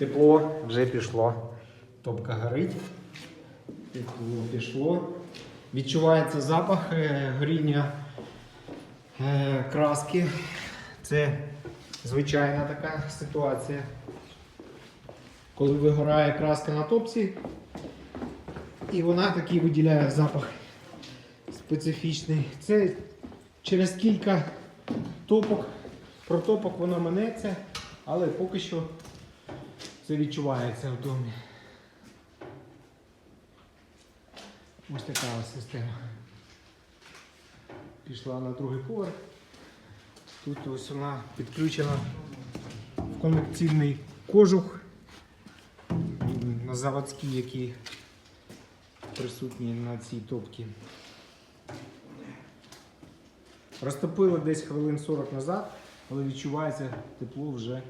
Тепло вже пішло. Топка горить. Тепло пішло. Відчувається запах е, горіння е, краски. Це звичайна така ситуація. Коли вигорає краска на топці, і вона такий виділяє запах специфічний. Це через кілька топок, протопок воно минеться, але поки що це відчувається в домі. Ось така система. Пішла на другий поверх. Тут ось вона підключена в конвекційний кожух на заводський, який присутній на цій топці. Розтопили десь хвилин 40 назад, але відчувається тепло вже